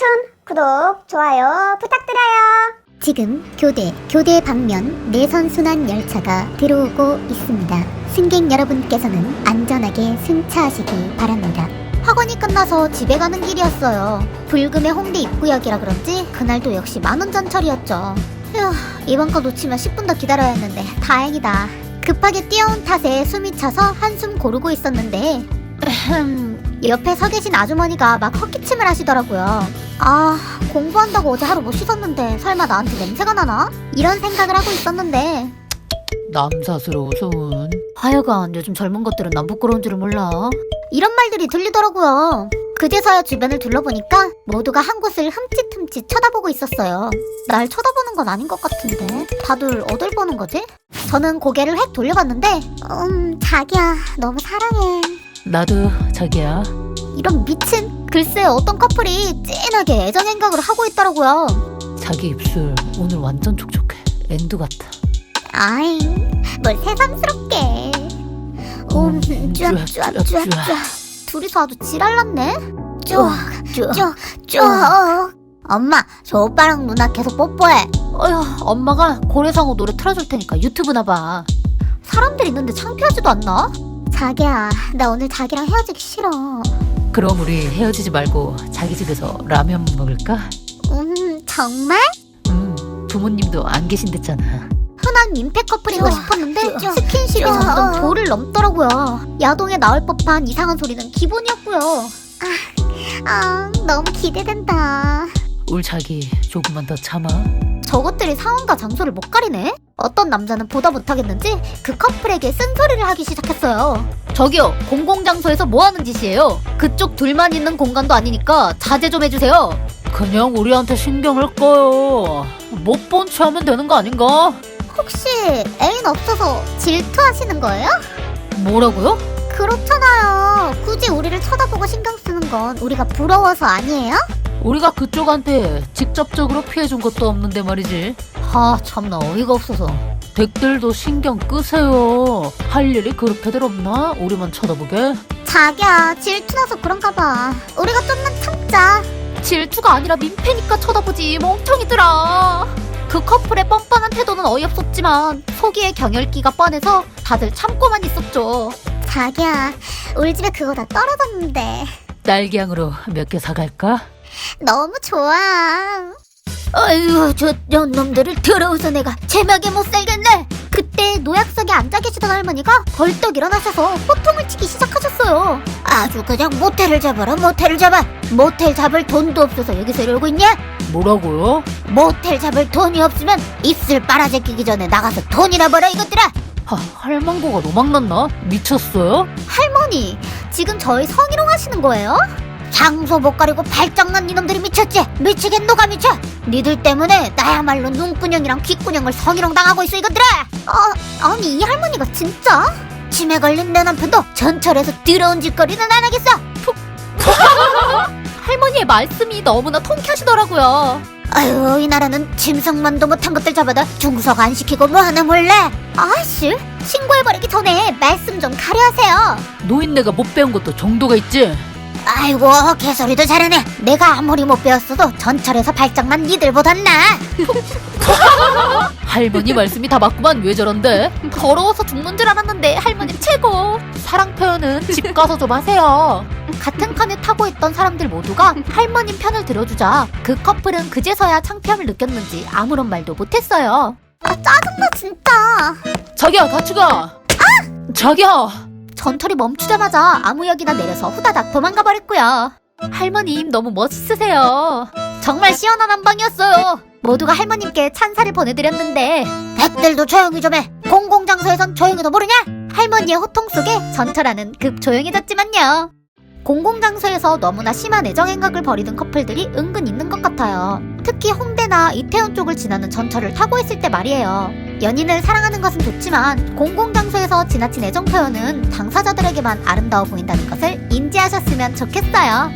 웹툰 구독, 좋아요 부탁드려요. 지금 교대, 교대 방면 내선 순환 열차가 들어오고 있습니다. 승객 여러분께서는 안전하게 승차하시기 바랍니다. 학원이 끝나서 집에 가는 길이었어요. 불금의 홍대 입구역이라 그런지 그날도 역시 만원 전철이었죠. 휴, 이번 거 놓치면 10분 더 기다려야 했는데 다행이다. 급하게 뛰어온 탓에 숨이 차서 한숨 고르고 있었는데 옆에 서 계신 아주머니가 막 헛기침을 하시더라고요. 아, 공부한다고 어제 하루 못 씻었는데 설마 나한테 냄새가 나나? 이런 생각을 하고 있었는데. 남사스러운 소은 하여간 요즘 젊은 것들은 난 부끄러운 줄을 몰라. 이런 말들이 들리더라고요. 그제서야 주변을 둘러보니까 모두가 한 곳을 흠칫흠칫 쳐다보고 있었어요. 날 쳐다보는 건 아닌 것 같은데. 다들 어딜 보는 거지? 저는 고개를 획 돌려봤는데 음 자기야 너무 사랑해. 나도 자기야. 이런 미친 글쎄 어떤 커플이 찐하게 애정 행각을 하고 있더라고요. 자기 입술 오늘 완전 촉촉해. 엔두 같아. 아잉 뭘 새삼스럽게. 음 쭈악 쭈악 쭈악 쭈악 둘이서 아주 지랄났네. 쭈쭈쭈쭈 엄마 저 오빠랑 누나 계속 뽀뽀해. 어휴 엄마가 고래상어 노래 틀어줄 테니까 유튜브나 봐. 사람들 있는데 창피하지도 않나? 자기야 나 오늘 자기랑 헤어지기 싫어 그럼 우리 헤어지지 말고 자기 집에서 라면 먹을까? 음 정말? 음 부모님도 안 계신댔잖아 흔한 민폐 커플인 거 쭈아, 싶었는데 쭈아, 스킨십이 쭈아. 점점 도를 넘더라고요. 야동에 나올 법한 이상한 소리는 기본이었고요. 아, 아 너무 기대된다. 울 자기 조금만 더 참아 저것들이 상황과 장소를 못 가리네? 어떤 남자는 보다 못하겠는지 그 커플에게 쓴소리를 하기 시작했어요. 저기요 공공장소에서 뭐 하는 짓이에요 그쪽 둘만 있는 공간도 아니니까 자제 좀 해주세요 그냥 우리한테 신경을 꺼요 못본채 하면 되는 거 아닌가? 혹시 애인 없어서 질투하시는 거예요? 뭐라고요? 그렇잖아요. 굳이 우리를 쳐다보고 신경 쓰는 건 우리가 부러워서 아니에요? 우리가 그쪽한테 직접적으로 피해준 것도 없는데 말이지. 아, 참나 어이가 없어서. 댁들도 신경 끄세요. 할 일이 그렇게들 없나? 우리만 쳐다보게? 자기야 질투나서 그런가 봐. 우리가 좀만 참자. 질투가 아니라 민폐니까 쳐다보지, 멍청이들아. 그 커플의 뻔뻔한 태도는 어이없었지만 속이의 경혈기가 뻔해서 다들 참고만 있었죠. 자기야, 우리 집에 그거 다 떨어졌는데. 딸기향으로 몇 개 사갈까? 너무 좋아. 아유, 저 놈들을 더러워서 내가 제막에 못 살겠네. 그때 노약석에 앉아 계시던 할머니가 벌떡 일어나셔서 호통을 치기 시작하셨어요. 아주 그냥 모텔을 잡아라, 모텔을 잡아. 모텔 잡을 돈도 없어서 여기서 이러고 있냐? 뭐라고요? 모텔 잡을 돈이 없으면 입술 빨아제끼기 전에 나가서 돈이나 벌어 이것들아. 하, 할망고가 노망났나? 미쳤어요? 할머니, 지금 저희 성희롱 하시는 거예요? 장소 못 가리고 발정난 이놈들이 미쳤지? 미치겠노가 미쳐? 니들 때문에 나야말로 눈구녕이랑 귓구녕을 성희롱 당하고 있어 이것들아! 아, 아니 이 할머니가 진짜? 치매 걸린 내 남편도 전철에서 더러운 짓거리는 안 하겠어! 할머니의 말씀이 너무나 통쾌하시더라고요. 아유 이 나라는 짐승만도 못한 것들 잡아다 중석 안 시키고 뭐 하나 몰래? 아씨 신고해버리기 전에 말씀 좀 가려하세요 노인네가 못 배운 것도 정도가 있지. 아이고 개소리도 잘하네 내가 아무리 못 배웠어도 전철에서 발작만 니들보단 나 할머니 말씀이 다 맞구만 왜 저런데? 더러워서 죽는 줄 알았는데 할머니 최고. 사랑 표현은 집 가서 좀 하세요. 같은 칸에 타고 있던 사람들 모두가 할머님 편을 들어주자 그 커플은 그제서야 창피함을 느꼈는지 아무런 말도 못했어요 아 짜증나 진짜 자기야 같이 가. 자기야. 전철이 멈추자마자 아무 역이나 내려서 후다닥 도망가 버렸고요. 할머님 너무 멋있으세요. 정말 시원한 한방이었어요. 모두가 할머님께 찬사를 보내드렸는데. 백들도 조용히 좀 해. 공공장소에선 조용히도 모르냐? 할머니의 호통 속에 전철안은 급 조용해졌지만요. 공공장소에서 너무나 심한 애정행각을 벌이는 커플들이 은근 있는 것 같아요. 특히 홍대나 이태원 쪽을 지나는 전철을 타고 있을 때 말이에요 연인을 사랑하는 것은 좋지만 공공장소에서 지나친 애정 표현은 당사자들에게만 아름다워 보인다는 것을 인지하셨으면 좋겠어요